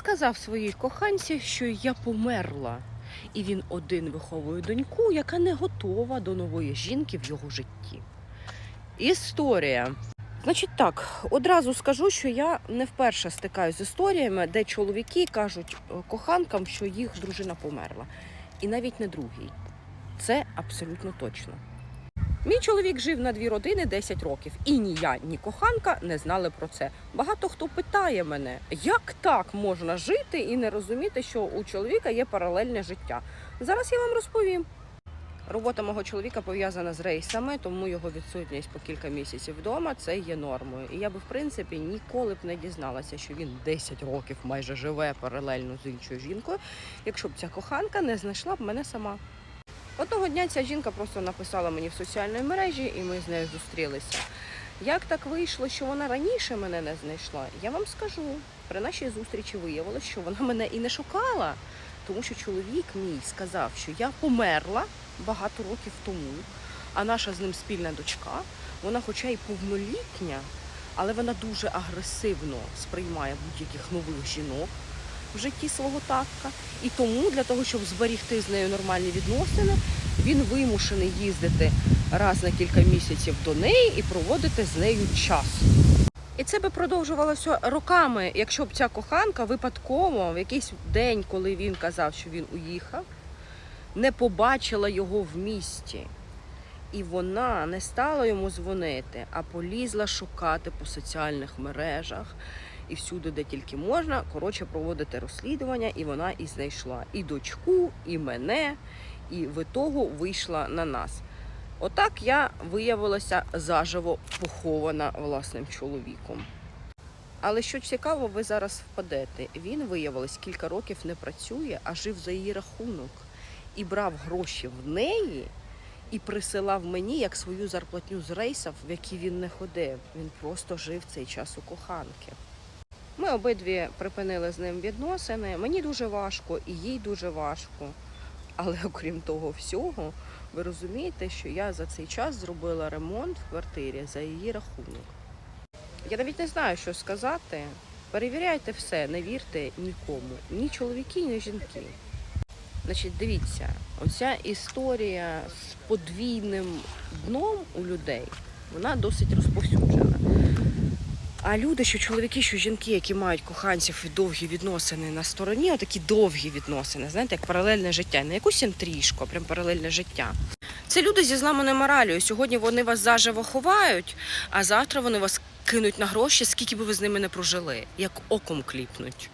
сказав своїй коханці, що я померла, і він один виховує доньку, яка не готова до нової жінки в його житті. Історія. Значить так, одразу скажу, що я не вперше стикаюся з історіями, де чоловіки кажуть е, коханкам, що їх дружина померла. І навіть не другий. Це абсолютно точно. Мій чоловік жив на дві родини 10 років, і ні я, ні коханка не знали про це. Багато хто питає мене, як так можна жити і не розуміти, що у чоловіка є паралельне життя. Зараз я вам розповім. Робота мого чоловіка пов'язана з рейсами, тому його відсутність по кілька місяців вдома це є нормою. І я би в принципі ніколи б не дізналася, що він 10 років майже живе паралельно з іншою жінкою, якщо б ця коханка не знайшла б мене сама. Одного дня ця жінка просто написала мені в соціальній мережі, і ми з нею зустрілися. Як так вийшло, що вона раніше мене не знайшла? Я вам скажу. При нашій зустрічі виявилось, що вона мене і не шукала, тому що чоловік мій сказав, що я померла багато років тому, а наша з ним спільна дочка, вона, хоча й повнолітня, але вона дуже агресивно сприймає будь-яких нових жінок в житті свого татка. І тому для того, щоб зберігти з нею нормальні відносини, він вимушений їздити раз на кілька місяців до неї і проводити з нею час. І це би продовжувалося роками, якщо б ця коханка випадково в якийсь день, коли він казав, що він уїхав, не побачила його в місті. І вона не стала йому дзвонити, а полізла шукати по соціальних мережах і всюди, де тільки можна, коротше, проводити розслідування, і вона і знайшла і дочку, і мене, і в ітогу вийшла на нас. Отак я виявилася заживо похована власним чоловіком. Але що цікаво, ви зараз впадете. Він виявилось кілька років не працює, а жив за її рахунок і брав гроші в неї і присилав мені як свою зарплатню з рейсів, в які він не ходив. Він просто жив цей час у коханки. Ми обидві припинили з ним відносини. Мені дуже важко і їй дуже важко. Але окрім того всього, ви розумієте, що я за цей час зробила ремонт в квартирі за її рахунок. Я навіть не знаю, що сказати. Перевіряйте все, не вірте нікому, ні чоловіки, ні жінки. Значить, дивіться, оця історія з подвійним дном у людей, вона досить розповсюджена. А люди, що чоловіки, що жінки, які мають коханців і довгі відносини на стороні, отакі довгі відносини, знаєте, як паралельне життя, не якусь інтрижку, а прям паралельне життя. Це люди зі зламаною моралію. Сьогодні вони вас заживо ховають, а завтра вони вас кинуть на гроші, скільки би ви з ними не прожили, як оком кліпнуть.